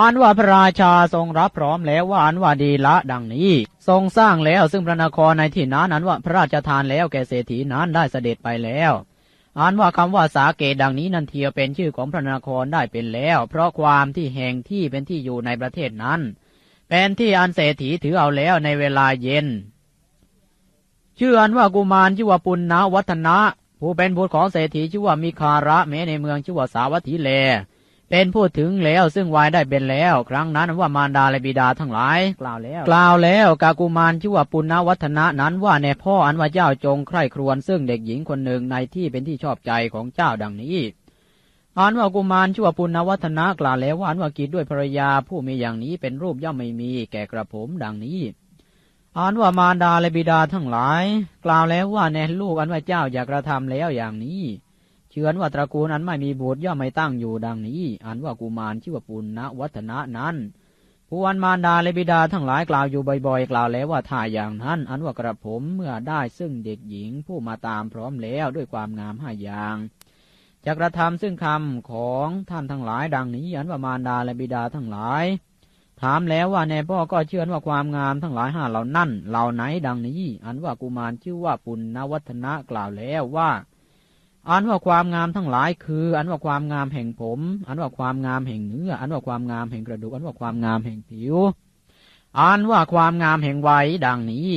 อันว่าพระราชาทรงรับพร้อมแล้วว่าอันว่าดีละดังนี้ ทรงสร้างแล้วซึ่งพระนครในที่นั้นอันว่าพระราชทานแล้วแก่เศรษฐีนั้นได้เสด็จไปแล้วอันว่าคำว่าสาเกตดังนี้นันเทียเป็นชื่อของพระนครได้เป็นแล้ว เพราะความที่แห่งที่เป็นที่อยู่ในประเทศนั้น เป็นที่อันเศรษฐีถือเอาแล้วในเวลาเย็น ชื่ออันว่ากุมารชื่อว่าปุณณวัฒนะ ผู้เป็นบุตรของเศรษฐีชื่อว่ามีคาระแม้ในเมืองชื่อว่าสาวัตถีแล เป็นผู้ถึงแล้วซึ่งวายได้เป็นแล้ว ครั้งนั้นว่ามารดาและบิดาทั้งหลาย กล่าวแล้ว กล่าวแล้วกากุมารชื่อว่าปุณณวัฒนะนั้นว่าในพ่ออันว่าเจ้าจงใคร่ครวญซึ่งเด็กหญิงคนหนึ่งในที่เป็นที่ชอบใจของเจ้าดังนี้อันว่ากุมารชื่อว่าปุณณวัฒนะกล่าวแล้วว่าอันว่ากิจด้วยภรรยาผู้มีอย่างนี้เป็นรูปย่อมไม่มีแก่กระผมดังนี้อันว่ามารดาและบิดาทั้งหลาย กล่าวแล้วว่าแน่ลูกอันว่าเจ้าอยากกระทำแล้วอย่างนี้ เชื่อว่าตระกูลอันไม่มีบุตรย่อมไม่ตั้งอยู่ดังนี้ อันว่ากุมารชื่อว่าปุณณวัฒนะนั้นผู้อันมารดาและบิดาทั้งหลายกล่าวอยู่บ่อยๆ กล่าวแล้วว่าถ้าอย่างนั้น อันว่ากระผมเมื่อได้ซึ่งเด็กหญิงผู้มาตามพร้อมแล้วด้วยความงามห้าอย่างจะกระทำซึ่งคำของท่านทั้งหลายดังนี้ อันว่ามารดาและบิดาทั้งหลาย ถามแล้วว่าในพ่อก็เชื่อว่าความงามทั้งหลายห้าเหล่านั้นเหล่าไหนดังนี้ อันว่ากุมารชื่อว่าปุณณวัฒนะกล่าวแล้วว่า อันว่าความงามทั้งหลายคือ อันว่าความงามแห่งผม อันว่าความงามแห่งเนื้อ อันว่าความงามแห่งกระดูก อันว่าความงามแห่งผิว อันว่าความงามแห่งวัยดังนี้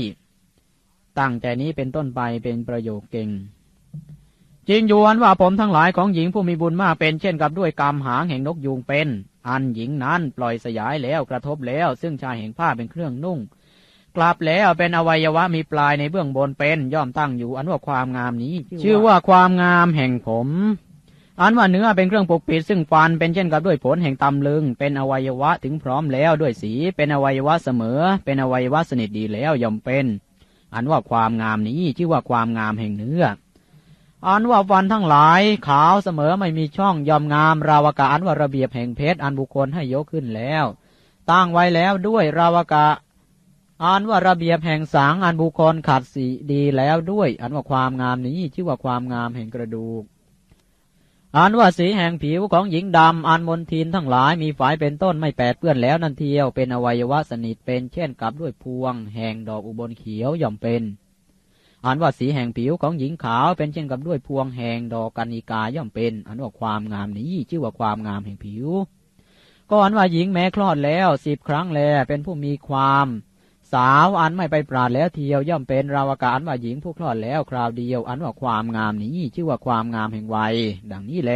ตั้งแต่นี้เป็นต้นไปเป็นประโยคเก่งจริงอยู่อันว่าผมทั้งหลายของหญิงผู้มีบุญมากเป็นเช่นกับด้วยกรรมหางแห่งนกยูงเป็น อันหญิงนั้นปล่อยสยายแล้วกระทบแล้ว ซึ่งชายแห่งผ้าเป็นเครื่องนุ่ง กลับแล้วเป็นอวัยวะมีปลายในเบื้องบนเป็น ย่อมตั้งอยู่อันว่าความงามนี้ ชื่อว่าความงามแห่งผม อันว่าเนื้อเป็นเครื่องปกปิดซึ่งฟันเป็นเช่นกับด้วยผลแห่งตำลึง เป็นอวัยวะถึงพร้อมแล้วด้วยสี เป็นอวัยวะเสมอ เป็นอวัยวะสนิทดีแล้วย่อมเป็น อันว่าความงามนี้ชื่อว่าความงามแห่งเนื้ออันว่าฟันทั้งหลายขาวเสมอไม่มีช่องยอมงาม ราวกะอันว่าระเบียบแห่งเพชรอันบุคคลให้ยกขึ้นแล้ว ตั้งไว้แล้วด้วยราวกะ อันว่าระเบียบแห่งสังอันบุคคลขัดสีดีแล้วด้วย อันว่าความงามนี้ชื่อว่าความงามแห่งกระดูก อันว่าสีแห่งผิวของหญิงดำอันมนทินทั้งหลายมีฝายเป็นต้นไม่แปดเปื้อนแล้วนั่นเทียวเป็นอวัยวะสนิทเป็นเช่นกับด้วยพวง แห่งดอกอุบลเขียวย่อมเป็น อันว่าสีแห่งผิวของหญิงขาวเป็นเช่นกับด้วยพวงแห่งดอกกันิกาย่อมเป็น อันว่าความงามนี้ชื่อว่าความงามแห่งผิวก็อันว่าหญิงแม้คลอดแล้วสิบครั้งแลเป็นผู้มีความ สาวอันไม่ไปปราดแล้วเทียวย่อมเป็นราวกาอันว่าหญิงผู้คลอดแล้วคราวเดียว อันว่าความงามนี้ชื่อว่าความงามแห่งวัย ดังนี้แล